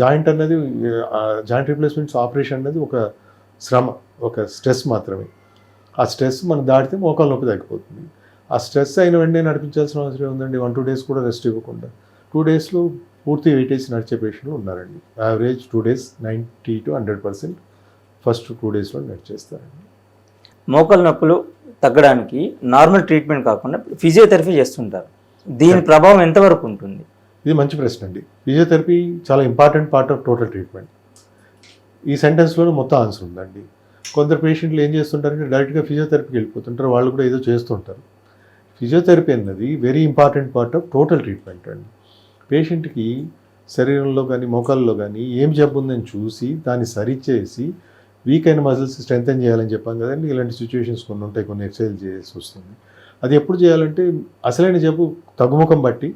Joint అనేది joint replacements operation అనేది ఒక శ్రమ ఒక స్ట్రెస్ మాత్రమే. ఆ స్ట్రెస్ మనం దాటితే మోకాలు నొప్పి తగ్గిపోతుంది. ఆ స్ట్రెస్ అయిన వెంటనే నడిపించాల్సిన అవసరం ఉందండి వన్ టూ డేస్ కూడా రెస్ట్ ఇవ్వకుండా. టూ డేస్లో పూర్తి వెయిట్ వేసి నడిచే పేషెంట్లు ఉన్నారండి. Average two days ninety to hundred percent first two డేస్లో నడిచేస్తారండి మోకాలు నొప్పులు తగ్గడానికి నార్మల్ ట్రీట్మెంట్ కాకుండా ఫిజియోథెరపీ చేస్తుంటారు. దీని ప్రభావం ఎంతవరకు ఉంటుంది? ఇది మంచి ప్రశ్న అండి. ఫిజియోథెరపీ చాలా important part of total treatment. ఈ సెంటెన్స్లోనే మొత్తం ఆన్సర్ ఉందండి. కొందరు పేషెంట్లు ఏం చేస్తుంటారంటే డైరెక్ట్గా ఫిజియోథెరపీకి వెళ్ళిపోతుంటారు వాళ్ళు కూడా ఏదో చేస్తుంటారు. ఫిజియోథెరపీ అన్నది very important part of total treatment అండి. పేషెంట్కి శరీరంలో కానీ మోకాల్లో కానీ ఏం జబ్బు ఉందని చూసి దాన్ని సరిచేసి వీక్ అయిన మజిల్స్ స్ట్రెంగ్తన్ చేయాలని చెప్పాం కదండి. ఇలాంటి సిచ్యువేషన్స్ కొన్ని ఉంటాయి కొన్ని ఎక్సర్సైజ్ చేయాల్సి వస్తుంది. అది ఎప్పుడు చేయాలంటే అసలైన జబ్బు తగ్గుముఖం బట్టి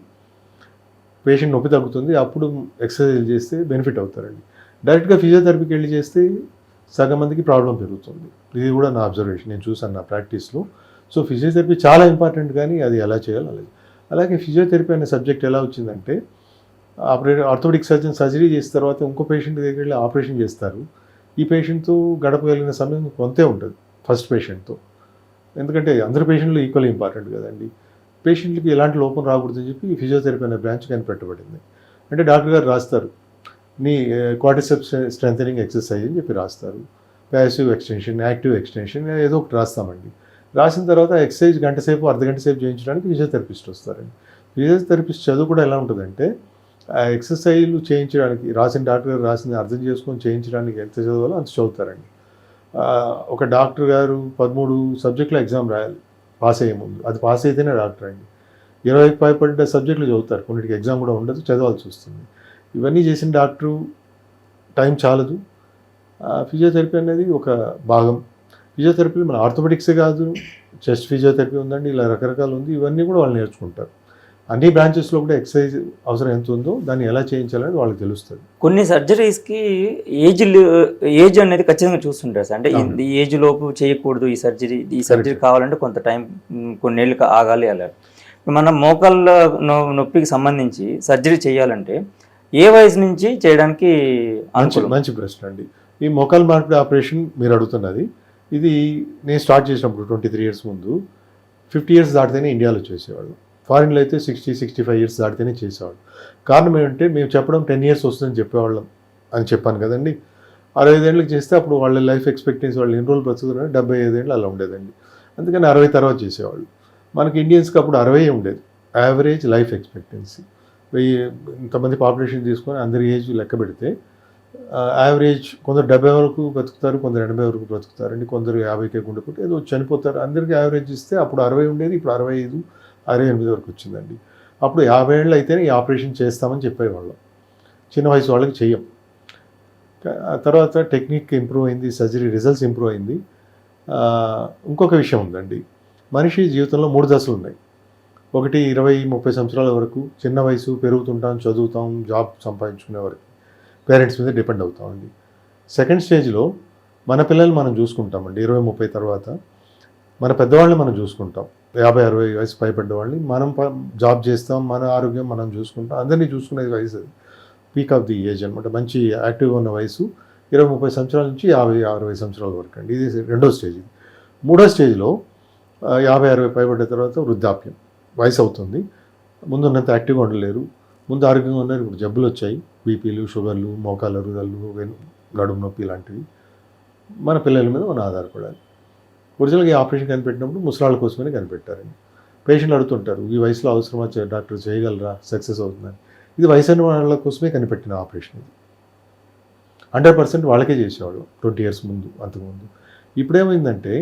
పేషెంట్ నొప్పి తగ్గుతుంది అప్పుడు ఎక్సర్సైజ్ చేస్తే బెనిఫిట్ అవుతారండి. డైరెక్ట్గా ఫిజియోథెరపీకి వెళ్ళి చేస్తే సగం మందికి ప్రాబ్లం పెరుగుతుంది. ఇది కూడా నా అబ్జర్వేషన్ నేను చూసాను నా ప్రాక్టీస్లో. సో ఫిజియోథెరపీ చాలా ఇంపార్టెంట్ కానీ అది ఎలా చేయాలి అలాగే అలాగే ఫిజియోథెరపీ అనే సబ్జెక్ట్ ఎలా వచ్చిందంటే ఆపరేట్ ఆర్థోడిక్ సర్జన్ సర్జరీ చేసిన తర్వాత ఇంకో పేషెంట్ దగ్గరికి వెళ్ళి ఆపరేషన్ చేస్తారు. ఈ పేషెంట్తో గడపగలిగిన సమయం కొంతే ఉంటుంది ఫస్ట్ పేషెంట్తో. ఎందుకంటే అందరు పేషెంట్లు ఈక్వల్ ఇంపార్టెంట్ కదండి. పేషెంట్లకి ఎలాంటి లోపం రాకూడదని చెప్పి ఫిజియోథెరపీ అనే బ్రాంచ్ కనిపెట్టబడింది అంటే డాక్టర్ గారు రాస్తారు. నీ క్వార్టిసెప్ స్ట్రెంథనింగ్ ఎక్సర్సైజ్ అని చెప్పి రాస్తారు. ప్యాసివ్ ఎక్స్టెన్షన్ యాక్టివ్ ఎక్స్టెన్షన్ ఏదో ఒకటి రాస్తామండి. రాసిన తర్వాత ఎక్సర్సైజ్ గంట సేపు అర్ధ గంట సేపు చేయించడానికి ఫిజియోథెరపిస్ట్ వస్తారండి. ఫిజియోథెరపిస్ట్ చదువు కూడా ఎలా ఉంటుందంటే ఆ ఎక్సర్సైజ్లు చేయించడానికి రాసిన డాక్టర్ గారు రాసింది అర్థం చేసుకొని చేయించడానికి ఎంత చదవాలో అంత చదువుతారండి. ఒక డాక్టర్ గారు పదమూడు సబ్జెక్టుల ఎగ్జామ్ రాయాలి. పాస్ అయ్యే ముందు అది పాస్ అయితేనే డాక్టర్ అండి ఇరవై పైపడ్డ సబ్జెక్టులు చదువుతారు. కొన్నిటికి ఎగ్జామ్ కూడా ఉండదు చదవాల్సి వస్తుంది. ఇవన్నీ చేసిన డాక్టరు టైం చాలదు. ఫిజియోథెరపీ అనేది ఒక భాగం. ఫిజియోథెరపీ మన ఆర్థోపెటిక్సే కాదు. చెస్ట్ ఫిజియోథెరపీ ఉందండి ఇలా రకరకాలు ఉంది. ఇవన్నీ కూడా వాళ్ళు నేర్చుకుంటారు. అన్ని బ్రాంచెస్లో కూడా ఎక్సర్సైజ్ అవసరం ఎంత ఉందో దాన్ని ఎలా చేయించాలనేది వాళ్ళకి తెలుస్తుంది. కొన్ని సర్జరీస్కి ఏజ్ ఏజ్ అనేది ఖచ్చితంగా చూస్తుంటారు సార్. అంటే. ఈ ఏజ్ లోపు చేయకూడదు ఈ సర్జరీ ఈ సర్జరీ కావాలంటే కొంత టైం కొన్నేళ్ళు ఆగాలి అలా. మనం మోకాళ్ళ నొప్పికి సంబంధించి సర్జరీ చేయాలంటే ఏ వయసు నుంచి చేయడానికి మంచి ప్రశ్న అండి. ఈ మొక్కల్ మార్పిడి ఆపరేషన్ మీరు అడుగుతున్నది ఇది నేను స్టార్ట్ చేసినప్పుడు ట్వంటీ త్రీ ఇయర్స్ ముందు ఫిఫ్టీ ఇయర్స్ దాటితేనే ఇండియాలో చేసేవాళ్ళు. ఫారిన్లో అయితే సిక్స్టీ సిక్స్టీ ఫైవ్ ఇయర్స్ దాటితేనే చేసేవాళ్ళు. కారణం ఏంటంటే మేము చెప్పడం టెన్ ఇయర్స్ వస్తుందని చెప్పేవాళ్ళం అని చెప్పాను కదండి. అరవై ఐదేళ్ళకి చేస్తే అప్పుడు వాళ్ళ లైఫ్ ఎక్స్పెక్టెన్సీ వాళ్ళు ఎన్ని రోజులు బ్రతుకుతున్నారు డెబ్బై ఐదేళ్ళు అలా ఉండేదండి. అందుకని అరవై తర్వాత చేసేవాళ్ళు. మనకి ఇండియన్స్కి అప్పుడు అరవై ఉండేది. Average life expectancy. వెయ్యి ఇంతమంది పాపులేషన్ తీసుకొని అందరి ఏజ్ లెక్క పెడితే యావరేజ్ కొందరు డెబ్బై వరకు బ్రతుకుతారు కొందరు ఎనభై వరకు బ్రతుకుతారండి. కొందరు యాభైకే గుండెకుంటే ఏదో చనిపోతారు. అందరికీ యావరేజ్ ఇస్తే అప్పుడు అరవై ఉండేది ఇప్పుడు అరవై ఐదు అరవై ఎనిమిది వరకు వచ్చిందండి. అప్పుడు యాభై ఏళ్ళు అయితేనే ఈ ఆపరేషన్ చేస్తామని చెప్పేవాళ్ళం. చిన్న వయసు వాళ్ళకి చెయ్యం. ఆ తర్వాత టెక్నిక్ ఇంప్రూవ్ అయింది సర్జరీ రిజల్ట్స్ ఇంప్రూవ్ అయింది. ఇంకొక విషయం ఉందండి. మనిషి జీవితంలో మూడు దశలు ఉన్నాయి. ఒకటి ఇరవై ముప్పై సంవత్సరాల వరకు చిన్న వయసు పెరుగుతుంటాం చదువుతాం జాబ్ సంపాదించుకునే వరకు పేరెంట్స్ మీద డిపెండ్ అవుతామండి. సెకండ్ స్టేజ్లో మన పిల్లల్ని మనం చూసుకుంటామండి. ఇరవై ముప్పై తర్వాత మన పెద్దవాళ్ళని మనం చూసుకుంటాం. యాభై అరవై వయసు పైపడ్డ వాళ్ళని మనం జాబ్ చేస్తాం మన ఆరోగ్యం మనం చూసుకుంటాం అందరినీ చూసుకునేది వయసు అది. పీక్ ఆఫ్ ది ఏజ్ అనమాట మంచి యాక్టివ్గా ఉన్న వయసు ఇరవై ముప్పై సంవత్సరాల నుంచి యాభై అరవై సంవత్సరాల వరకు అండి. ఇది రెండో స్టేజ్ ఇది. మూడో స్టేజ్లో యాభై అరవై పైబడ్డ తర్వాత వృద్ధాప్యం. వయసు అవుతుంది. ముందు ఉన్నంత యాక్టివ్గా ఉండలేరు. ముందు ఆరోగ్యంగా ఉన్నారు ఇప్పుడు జబ్బులు వచ్చాయి. బీపీలు షుగర్లు మోకాలు అరుగుదలు నడుము నొప్పి ఇలాంటివి. మన పిల్లల మీద మనం ఆధారపడాలి. ఒరిజినల్గా ఈ ఆపరేషన్ కనిపెట్టినప్పుడు ముసలాళ్ళ కోసమని కనిపెట్టారండి. పేషెంట్లు అడుగుతుంటారు ఈ వయసులో అవసరమా? డాక్టర్ చేయగలరా? సక్సెస్ అవుతుందని ఇది వయసైన వాళ్ళ కోసమే కనిపెట్టిన ఆపరేషన్ ఇది. హండ్రెడ్ పర్సెంట్ వాళ్ళకే చేసేవాళ్ళు ట్వంటీ ఇయర్స్ ముందు అంతకుముందు. ఇప్పుడేమైందంటే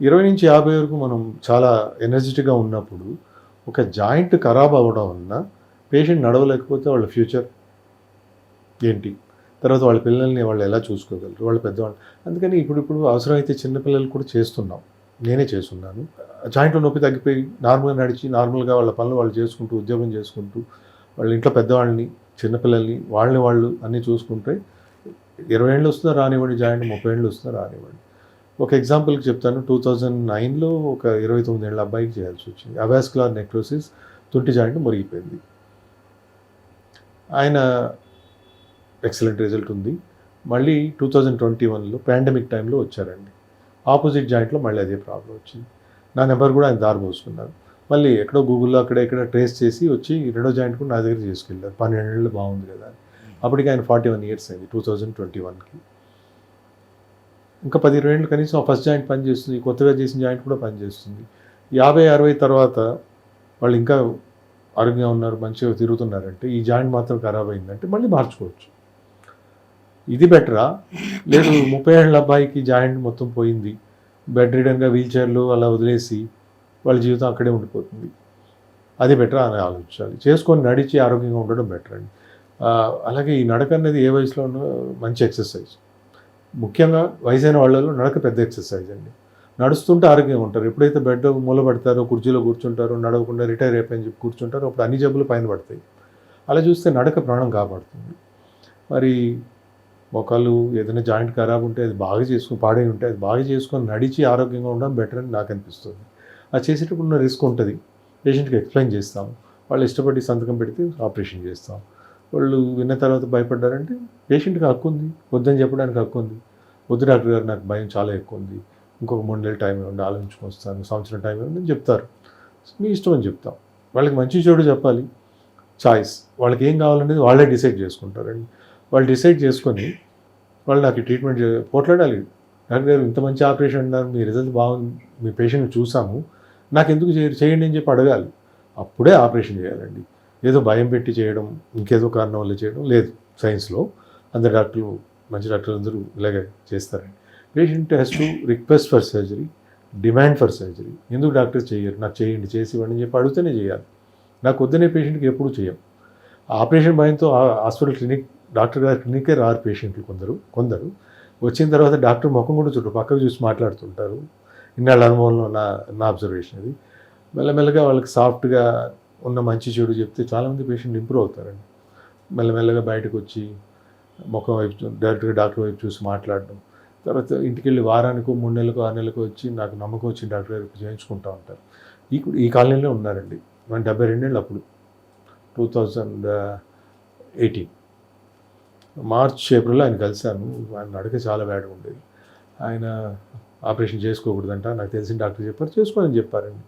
ఇరవై నుంచి యాభై వరకు మనం చాలా ఎనర్జెటిక్గా ఉన్నప్పుడు ఒక జాయింట్ ఖరాబ్ అవ్వడం వలన పేషెంట్ నడవలేకపోతే వాళ్ళ ఫ్యూచర్ ఏంటి? తర్వాత వాళ్ళ పిల్లల్ని వాళ్ళు ఎలా చూసుకోగలరు? వాళ్ళ పెద్దవాళ్ళు. అందుకని ఇప్పుడు ఇప్పుడు అవసరమైతే చిన్నపిల్లలు కూడా చేస్తున్నాం. నేనే చేస్తున్నాను. జాయింట్లో నొప్పి తగ్గిపోయి నార్మల్గా నడిచి నార్మల్గా వాళ్ళ పనులు వాళ్ళు చేసుకుంటూ ఉద్యోగం చేసుకుంటూ వాళ్ళ ఇంట్లో పెద్దవాళ్ళని చిన్నపిల్లల్ని వాళ్ళని వాళ్ళు అన్నీ చూసుకుంటే ఇరవై ఏళ్ళు వస్తుందా రానివ్వండి జాయింట్ ముప్పై ఏళ్ళు వస్తుందా రానివ్వండి. ఒక ఎగ్జాంపుల్కి చెప్తాను. టూ థౌజండ్ నైన్లో ఒక ఇరవై తొమ్మిది ఏళ్ళ అబ్బాయికి చేయాల్సి వచ్చింది. అవాస్కులార్ నెక్రోసిస్ తుంటి జాయింట్ మురిగిపోయింది. ఆయన ఎక్సలెంట్ రిజల్ట్ ఉంది. మళ్ళీ టూ థౌజండ్ ట్వంటీ వన్లో పాండమిక్ టైంలో వచ్చారండి. ఆపోజిట్ జాయింట్లో మళ్ళీ అదే ప్రాబ్లం వచ్చింది. నా నెంబర్ కూడా ఆయన దారి పోసుకున్నారు మళ్ళీ ఎక్కడో గూగుల్లో అక్కడ ఇక్కడ ట్రేస్ చేసి వచ్చి రెండో జాయింట్ కూడా నా దగ్గర తీసుకెళ్ళారు పన్నెండేళ్ళు బాగుంది కదా అని. అప్పటికి ఆయన ఫార్టీ వన్ ఇయర్స్ అయింది టూ థౌజండ్ ట్వంటీ వన్కి. ఇంకా పది ఇరవై ఏళ్ళు కనీసం ఫస్ట్ జాయింట్ పనిచేస్తుంది కొత్తగా చేసిన జాయింట్ కూడా పనిచేస్తుంది యాభై అరవై తర్వాత వాళ్ళు ఇంకా ఆరోగ్యంగా ఉన్నారు మంచిగా తిరుగుతున్నారంటే ఈ జాయింట్ మాత్రం ఖరాబ్ అయిందంటే మళ్ళీ మార్చుకోవచ్చు. ఇది బెటరా? లేదు ముప్పై ఏళ్ళ అబ్బాయికి జాయింట్ మొత్తం పోయింది. బెడ్ రిడన్గా వీల్ చైర్లు అలా వదిలేసి వాళ్ళ జీవితం అక్కడే ఉండిపోతుంది. అది బెటర్ అని ఆలోచించాలి. చేసుకొని నడిచి ఆరోగ్యంగా ఉండడం బెటర్ అండి. అలాగే ఈ నడక అనేది ఏ వయసులో ఉన్న మంచి ఎక్సర్సైజ్. ముఖ్యంగా వయసైన వాళ్ళలో నడక పెద్ద ఎక్సర్సైజ్ అండి. నడుస్తుంటే ఆరోగ్యంగా ఉంటారు. ఎప్పుడైతే బెడ్ మూల పడతారో కుర్చీలో కూర్చుంటారో నడవకుండా రిటైర్ అయిపోయి చెప్పి కూర్చుంటారో అప్పుడు అన్ని జబ్బులు పైన పడతాయి. అలా చూస్తే నడక ప్రాణం కాపాడుతుంది. మరి మొక్కలు ఏదైనా జాయింట్ ఖరాబ్ ఉంటే అది బాగా చేసుకుని పాడై ఉంటే అది బాగా చేసుకొని నడిచి ఆరోగ్యంగా ఉండడం బెటర్ అని నాకు అనిపిస్తుంది. అది చేసేటప్పుడు ఉన్న రిస్క్ ఉంటుంది. పేషెంట్కి ఎక్స్ప్లెయిన్ చేస్తాం. వాళ్ళు ఇష్టపడి సంతకం పెడితే ఆపరేషన్ చేస్తాం. వాళ్ళు విన్న తర్వాత భయపడ్డారంటే పేషెంట్కి హక్కు ఉంది. వద్దని చెప్పడానికి హక్కు ఉంది. వద్దు డాక్టర్ గారు నాకు భయం చాలా ఎక్కువ ఉంది. ఇంకొక మూడు నెలలు టైం ఇవ్వండి ఆలోచించుకొని వస్తాను. సంవత్సరం టైం ఇవ్వండి అని చెప్తారు. మీ ఇష్టం అని చెప్తాం. వాళ్ళకి మంచి చెడు చెప్పాలి. చాయిస్. వాళ్ళకి ఏం కావాలనేది వాళ్ళే డిసైడ్ చేసుకుంటారండి. వాళ్ళు డిసైడ్ చేసుకొని వాళ్ళు నాకు ట్రీట్మెంట్ పోట్లాడాలి. డాక్టర్ గారు ఇంత మంచి ఆపరేషన్ అన్నారు మీ రిజల్ట్ బాగుంది మీ పేషెంట్ చూసాము. నాకు ఎందుకు చేయ- చేయండి అని చెప్పి అడగాలి. అప్పుడే ఆపరేషన్ చేయాలండి. ఏదో భయం పెట్టి చేయడం ఇంకేదో కారణం వల్ల చేయడం లేదు సైన్స్లో అందరు డాక్టర్లు మంచి డాక్టర్లు అందరూ ఇలాగే చేస్తారండి. Patient has to request for surgery demand for surgery ఎందుకు డాక్టర్ చేయరు? నాకు చేయండి చేసి ఇవ్వండి అని చెప్పి అడిగితేనే చేయాలి. నాకు వద్దనే పేషెంట్కి ఎప్పుడు చేయం. ఆపరేషన్ భయంతో ఆ- హాస్పిటల్ క్లినిక్ డాక్టర్ గారి క్లినిక్కే రారు పేషెంట్లు కొందరు కొందరు. వచ్చిన తర్వాత డాక్టర్ ముఖం కూడా చుట్టూ పక్కకు చూసి మాట్లాడుతుంటారు. ఇన్నాళ్ళ అనుభవంలో నా నా అబ్జర్వేషన్ అది. మెల్లమెల్లగా వాళ్ళకి సాఫ్ట్గా ఉన్న మంచి చెడు చెప్తే చాలామంది పేషెంట్లు ఇంప్రూవ్ అవుతారండి. మెల్లమెల్లగా బయటకు వచ్చి ముఖం వైపు డైరెక్ట్గా డాక్టర్ వైపు చూసి మాట్లాడడం. తర్వాత ఇంటికి వెళ్ళి వారానికో మూడు నెలలకు ఆరు నెలలకు వచ్చి నాకు నమ్మకం వచ్చి డాక్టర్ గారికి చేయించుకుంటూ ఉంటారు. ఈ ఈ కాలనీలో ఉన్నారండి. మన డెబ్బై రెండేళ్ళు అప్పుడు. Two thousand eighteen. మార్చ్ ఏప్రిల్లో ఆయన కలిశాను ఆయన నడక చాలా బ్యాడ్గా ఉండేది. ఆయన ఆపరేషన్ చేసుకోకూడదంట నాకు తెలిసిన డాక్టర్ చెప్పారు చేసుకోని చెప్పారండి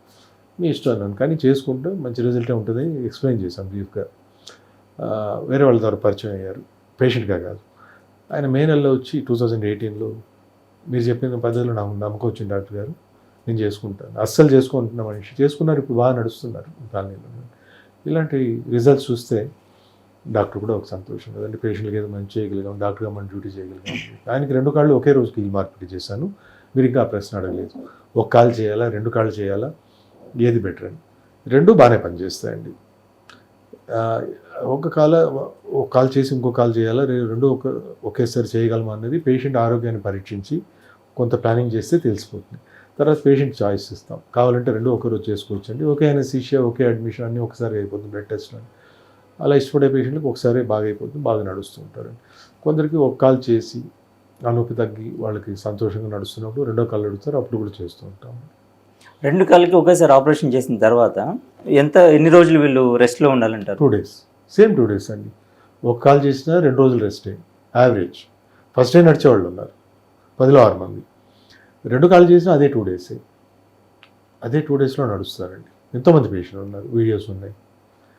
మీ ఇష్టం అన్నాను. కానీ చేసుకుంటే మంచి రిజల్టే ఉంటుంది ఎక్స్ప్లెయిన్ చేశాం బ్రీఫ్గా వేరే వాళ్ళ ద్వారా పరిచయం అయ్యారు. పేషెంట్గా కాదు. ఆయన మే నెలలో వచ్చి టూ థౌజండ్ ఎయిటీన్లో మీరు చెప్పిన పద్ధతిలో నాకు నమ్మకం వచ్చింది డాక్టర్ గారు. నేను చేసుకుంటాను. అస్సలు చేసుకుంటున్న మనిషి. చేసుకున్నారు ఇప్పుడు బాగా నడుస్తున్నారు కాలనీలో. ఇలాంటి రిజల్ట్స్ చూస్తే డాక్టర్ కూడా ఒక సంతోషం కదండి పేషెంట్కి ఏదో మంచి చేయగలిగాం డాక్టర్గా మనం డ్యూటీ చేయగలిగాం. ఆయనకి రెండు కాళ్ళు ఒకే రోజు కీల్ మార్పిడి చేశాను. మీరు ఇంకా ఆ ప్రశ్న అడగలేదు. ఒక కాలు చేయాలా రెండు కాళ్ళు చేయాలా? ఏది బెటర్ అని. రెండు బాగానే పనిచేస్తాయండి. ఒక కాల ఒక కాల్ చేసి ఇంకో కాల్ చేయాలా? రెండు ఒక ఒకేసారి చేయగలమా అనేది పేషెంట్ ఆరోగ్యాన్ని పరీక్షించి కొంత ప్లానింగ్ చేస్తే తెలిసిపోతుంది. తర్వాత పేషెంట్ చాయిస్ ఇస్తాం. కావాలంటే రెండు ఒక రోజు చేసుకోవచ్చు అండి ఒకే అనసీషియా ఒకే అడ్మిషన్ అన్నీ ఒకసారి అయిపోతుంది బ్లడ్ టెస్ట్ అని. అలా ఇష్టపడే పేషెంట్కి ఒకసారి బాగా అయిపోతుంది బాగా నడుస్తూ ఉంటారండి కొందరికి ఒక కాల్ చేసి ఆ నొప్పి తగ్గి వాళ్ళకి సంతోషంగా నడుస్తున్నప్పుడు రెండో కాల్ అడుగుతారు అప్పుడు కూడా చేస్తూ ఉంటాం. రెండు కాళ్ళకి ఒకేసారి ఆపరేషన్ చేసిన తర్వాత ఎంత ఎన్ని రోజులు వీళ్ళు రెస్ట్లో ఉండాలంటారు? Two days. Same two days అండి. ఒక కాల్ చేసినా రెండు రోజులు రెస్ట్ యావరేజ్. ఫస్ట్ డే నడిచేవాళ్ళు ఉన్నారు పదిలో ఆరు మంది. రెండు కాల్ చేసినా అదే టూ డేసే. అదే టూ డేస్లో నడుస్తారండి. ఎంతోమంది పేషెంట్లు ఉన్నారు వీడియోస్ ఉన్నాయి.